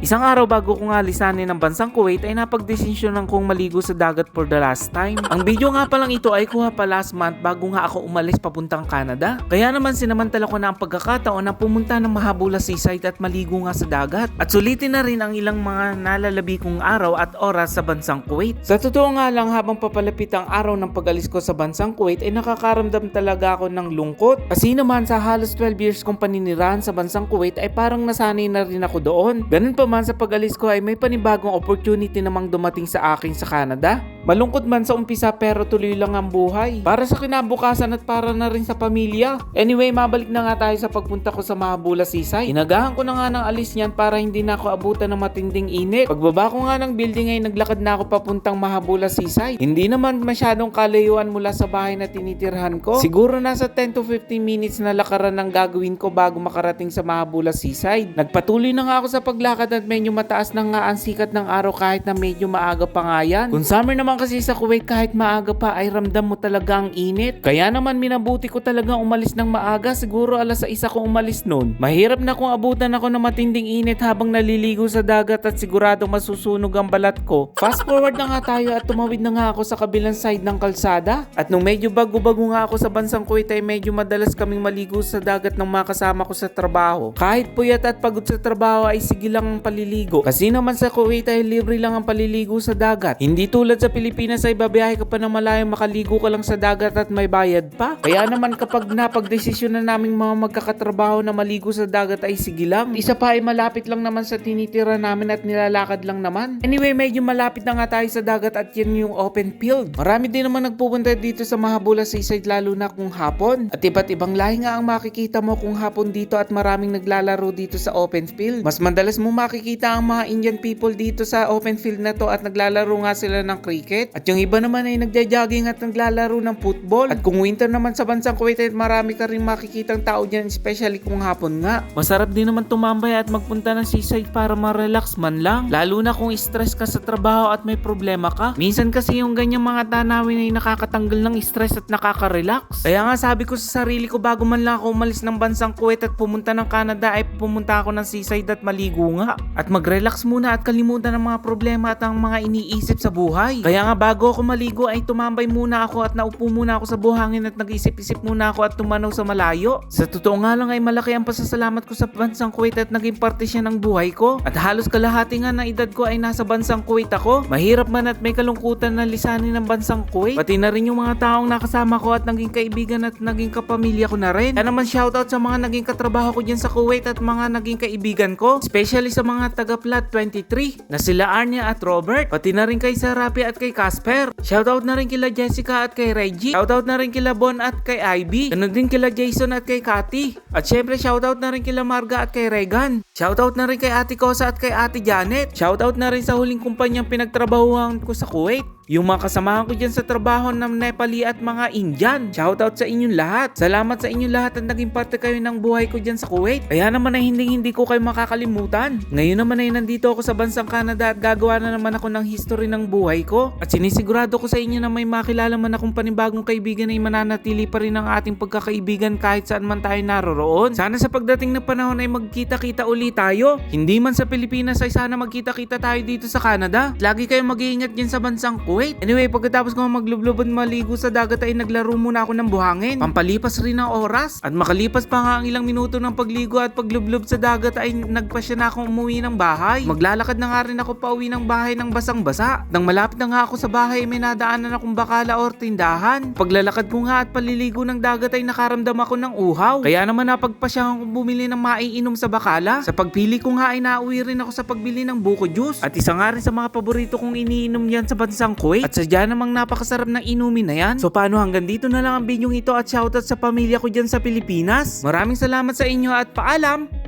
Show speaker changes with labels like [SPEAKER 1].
[SPEAKER 1] Isang araw bago ko nga lisanin ng bansang Kuwait ay napagdesisyonan kong maligo sa dagat for the last time. Ang video nga palang ito ay kuha pa last month bago nga ako umalis papuntang Canada. Kaya naman sinamantala ko na ang pagkakataon na pumunta ng Mahabula Seaside at maligo nga sa dagat. At sulitin na rin ang ilang mga nalalabi kong araw at oras sa bansang Kuwait. Sa totoo nga lang habang papalapit ang araw ng pag-alis ko sa bansang Kuwait ay nakakaramdam talaga ako ng lungkot. Kasi naman sa halos 12 years kong paninirahan sa bansang Kuwait ay parang nasanay na rin ako doon. Ganun pa man sa pag-alis ko ay may panibagong opportunity namang dumating sa akin sa Canada. Malungkot man sa umpisa pero tuloy lang ang buhay. Para sa kinabukasan at para na rin sa pamilya. Anyway, mabalik na nga tayo sa pagpunta ko sa Mahabula Seaside. Inagahan ko na nga ng alis niyan para hindi na ako abutan ng matinding init. Pagbaba ko nga ng building ay naglakad na ako papuntang Mahabula Seaside. Hindi naman masyadong kalayuan mula sa bahay na tinitirhan ko. Siguro nasa 10 to 15 minutes na lakaran ang gagawin ko bago makarating sa Mahabula Seaside. Nagpatuloy na nga ako sa paglakad at medyo mataas na nga ang sikat ng araw kahit na medyo maaga pa nga yan. Kung summer naman kasi sa Kuwait kahit maaga pa ay ramdam mo talaga ang init. Kaya naman minabuti ko talaga umalis ng maaga siguro alas 6 ako umalis noon. Mahirap na kung abutan ako ng matinding init habang naliligo sa dagat at siguradong masusunog ang balat ko. Fast forward na nga tayo at tumawid na nga ako sa kabilang side ng kalsada. At nung medyo bago-bago nga ako sa bansang Kuwait ay medyo madalas kaming maligo sa dagat ng mga kasama ko sa trabaho. Kahit puyat at pagod sa trabaho ay sige lang ang paliligo. Kasi naman sa Kuwait ay libre lang ang paliligo sa dagat. Hindi tulad sa Pilipinas ay babiyahe ka pa ng malayo makaligo ka lang sa dagat at may bayad pa. Kaya naman kapag napagdesisyon na naming mga magkakatrabaho na maligo sa dagat ay sige lang. Isa pa ay malapit lang naman sa tinitira namin at nilalakad lang naman. Anyway, medyo malapit na nga tayo sa dagat at yan yung open field. Marami din naman nagpupunta dito sa Mahabula Seaside lalo na kung hapon. At iba't ibang lahi nga ang makikita mo kung hapon dito at maraming naglalaro dito sa open field. Mas madalas mo makikita ang mga Indian people dito sa open field na to at naglalaro nga sila ng cricket. At yung iba naman ay nagja-jogging at naglalaro ng football. At kung winter naman sa bansang Kuwait ay marami ka rin makikitang tao dyan especially kung hapon nga. Masarap din naman tumambay at magpunta ng seaside para ma-relax man lang. Lalo na kung stress ka sa trabaho at may problema ka. Minsan kasi yung ganyang mga tanawin ay nakakatanggal ng stress at nakaka-relax. Kaya nga sabi ko sa sarili ko bago man lang ako umalis ng bansang Kuwait at pumunta ng Canada ay pumunta ako ng seaside at maligo nga. At mag-relax muna at kalimutan ang mga problema at ang mga iniisip sa buhay. Kaya nga bago ako maligo ay tumambay muna ako at naupo muna ako sa buhangin at nag-isip-isip muna ako at tumanaw sa malayo. Sa totoo nga lang ay malaki ang pasasalamat ko sa bansang Kuwait at naging parte siya ng buhay ko. At halos kalahati nga ng edad ko ay nasa bansang Kuwait ako. Mahirap man at may kalungkutan na lisanin ng bansang Kuwait. Pati na rin yung mga taong nakasama ko at naging kaibigan at naging kapamilya ko na rin. Kaya naman shoutout sa mga naging katrabaho ko dyan sa Kuwait at mga naging kaibigan ko. Especially sa mga taga Plat 23 na sila Arnia at Robert. Pati na rin kay Sarapi at kay Casper. Shoutout na rin kila Jessica at kay Reggie. Shoutout na rin kila Bon at kay Ivy. Ganon din kila Jason at kay Cathy. At syempre shoutout na rin kila Marga at kay Regan. Shoutout na rin kay Ate Kosa at kay Ate Janet. Shoutout na rin sa huling kumpanyang pinagtrabahuhan ko sa Kuwait. Yung mga kasamahan ko dyan sa trabaho ng Nepali at mga Indian. Shoutout sa inyong lahat. Salamat sa inyong lahat at naging parte kayo ng buhay ko dyan sa Kuwait. Kaya naman ay hindi hindi ko kayo makakalimutan. Ngayon naman ay nandito ako sa bansang Canada at gagawa na naman ako ng history ng buhay ko. At sinisigurado ko sa inyo na may makilala man akong panibagong kaibigan ay mananatili pa rin ang ating pagkakaibigan kahit saan man tayo naroroon. Sana sa pagdating na panahon ay magkita-kita ulit tayo. Hindi man sa Pilipinas ay sana magkita-kita tayo dito sa Canada. Lagi kayong mag-iingat dyan sa bansang Kuwait. Anyway, pagkatapos ko maglublob at maligo sa dagat ay naglaro muna ako ng buhangin. Pampalipas rin ang oras. At makalipas pa nga ang ilang minuto ng pagligo at paglublob sa dagat ay nagpasya na akong umuwi ng bahay. Maglalakad na nga rin ako pauwi ng bahay ng basang-basa. Nang malapit na nga ako sa bahay may nadaanan akong bakala or tindahan. Paglalakad ko nga at paliligo ng dagat ay nakaramdam ako ng uhaw. Kaya naman napagpasyahan kong bumili ng maiinom sa bakala. Sa pagpili ko nga ay nauwi rin ako sa pagbili ng buko juice. At isa nga rin sa mga paborito kong iniinom yan sa bansang Kuwait. At sadya namang napakasarap ng inumin na yan. So paano hanggang dito na lang ang binyong ito at shoutout sa pamilya ko dyan sa Pilipinas. Maraming salamat sa inyo at paalam!